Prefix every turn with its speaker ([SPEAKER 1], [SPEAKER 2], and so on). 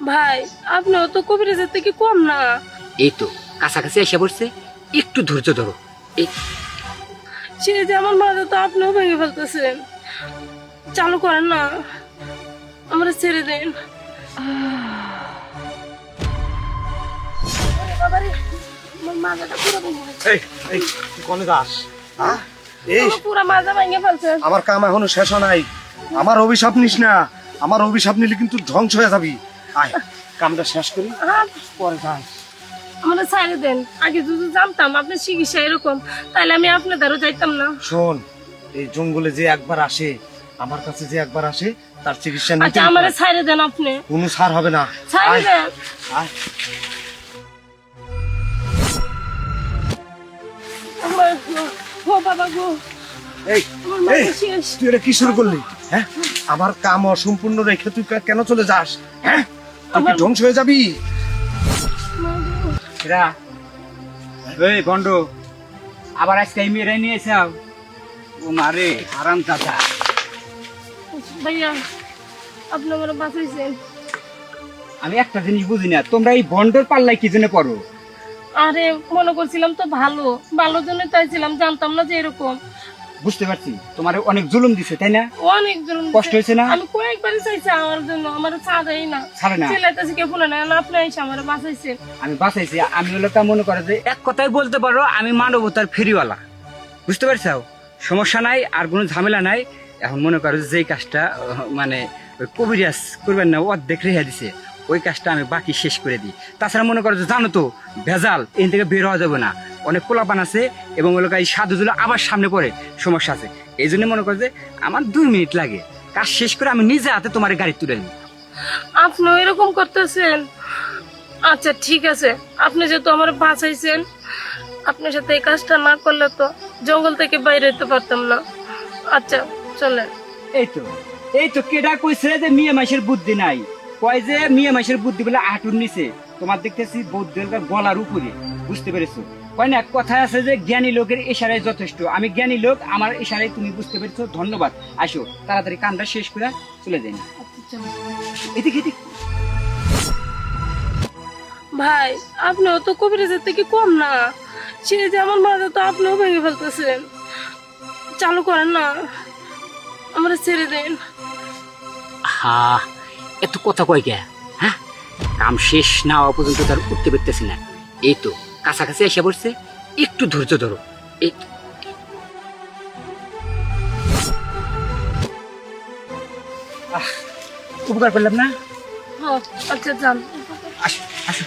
[SPEAKER 1] ভাই আপনিও তো কবিরাজের থেকে কম না।
[SPEAKER 2] এই তো কাছাকাছি এসে পড়ছে। একটু ধৈর্য ধরো।
[SPEAKER 1] সে যে আমার মাথা তো আপনিও ভেঙে ফেলতেছেন। চালু করেন না। আমরা ছেড়ে দেন। ওরে আমার মাথাটা পুরো ভেঙে ফেলছে।
[SPEAKER 3] এই এই তুই কোনে যাস হ্যাঁ?
[SPEAKER 1] আমার পুরো মাজা ভেঙে ফেলছে।
[SPEAKER 3] আমার কাম এখনও শেষ হয় নাই। আমার অভিশাপ নিস না। আমার অভিশাপ নিলে কিন্তু ধ্বংস হয়ে যাবি। আয় কামটা শেষ করি পরে যাস
[SPEAKER 1] আমরা ছাড়ে দেন। আগে যদি জানতাম আপনার চিকিৎসা এরকম তাহলে আমি আপনার দ্বারা যাইতাম না।
[SPEAKER 3] শোন এই জঙ্গলে যে একবার আসে আমার কাছে যে একবার আসে তার চিকিৎসা নিতে
[SPEAKER 1] আচ্ছা আমারে ছাড়ে দেন আপনি।
[SPEAKER 3] কোনো সার হবে না।
[SPEAKER 1] ছাড়ে দেন। ও বাবা গো।
[SPEAKER 3] এই এই তুই এটা কি শুরু করলি? হ্যাঁ? আমার কাম অসম্পূর্ণ রেখে তুই কেন চলে যাস? হ্যাঁ? তুই কি ধ্বংস হয়ে যাবি।
[SPEAKER 4] এরা ওই বন্ড আবার আজকে এই মেয়েরাই নিয়ে এসাও। ও মারে আরাম চাচা।
[SPEAKER 1] ভাইয়া আপনি আমার বাঁচাইছেন।
[SPEAKER 4] আমি একটা জিনিস বুঝি না তোমরা এই বন্ডর পাল্লায় কি জন্য পড়ো?
[SPEAKER 1] আরে মনে করছিলাম তো ভালো। ভালো জন্য চাইছিলাম জানতাম না যে এরকম।
[SPEAKER 4] বুঝতে পারছি। তোমার অনেক জুলুম দিছে তাই না?
[SPEAKER 1] অনেক জন
[SPEAKER 4] কষ্ট হয়েছে না?
[SPEAKER 1] আমি কয়েকবারই চাইছি আমার জন্য আমার ছাড়াই না।
[SPEAKER 4] ছাড়ে না?
[SPEAKER 1] ছেলেটাছে কে ফোনে না আপনি এসে আমার বাঁচাইছেন
[SPEAKER 4] আমি বাঁচাইছি আমি হলো তা মনে করে যে এক কথায় বলতে পারো আমি মানবতার ফেরিওয়ালা। বুঝতে পারছ? সমস্যা নাই আর কোনো ঝামেলা নাই। এখন মনে করো যে যেই কাজটা মানে ওই কবিরাজ করবেন না অর্ধেক রেখে দিছে ওই কাজটা আমি বাকি শেষ করে দিই। তাছাড়া মনে করো যে জানো তো ভেজাল এখান থেকে বের হওয়া যাবে না। অনেক কোলাপান আছে এবং ওই এই সাধুগুলো আবার সামনে পড়ে সমস্যা আছে। এই জন্য মনে করো যে আমার দুই মিনিট লাগে। কাজ শেষ করে আমি নিজে হাতে তোমার গাড়ি তুলে নিই।
[SPEAKER 1] আপনিও এরকম করতেছেন? আচ্ছা ঠিক আছে। আপনি যেহেতু আমার বাঁচাইছেন আপনার সাথে এই কাজটা না করলে তো জঙ্গল থেকে বাইরে হতে পারতাম না। আচ্ছা চলেন।
[SPEAKER 4] এই তো এই তো কেডা কইছে যে মিয়া মাসের বুদ্ধি নাই? কয় যে মিয়া মাসের বুদ্ধি বলে হাঁটুর নিচে। তোমার দেখতেছি বৌদ্ধের গলার উপরে বুঝতে পেরেছ? কয় না কথা আছে যে জ্ঞানী লোকের ইশারায় যথেষ্ট। আমি জ্ঞানী লোক আমার ইশারায় তুমি বুঝতে পেরেছ ধন্যবাদ। আসো তাড়াতাড়ি কামটা শেষ করে চলে যাই। এদিকে এদিকে।
[SPEAKER 1] ভাই আপনিও তো কবিরাজের থেকে কম না। সে যে আমার মাথা তো আপনিও ভেঙে ফেলতেছেন। চালু করেন না আমরা ছেড়ে দেন।
[SPEAKER 2] হা এত কথা কয় কে? কাম শেষ না হওয়া পর্যন্ত তার উঠতে পারতেছি না। এই তো কাছাকাছি এসে পড়ছে। একটু ধৈর্য ধরো।
[SPEAKER 4] উপকার করলাম না?
[SPEAKER 1] আচ্ছা যান।
[SPEAKER 4] আসো আসো।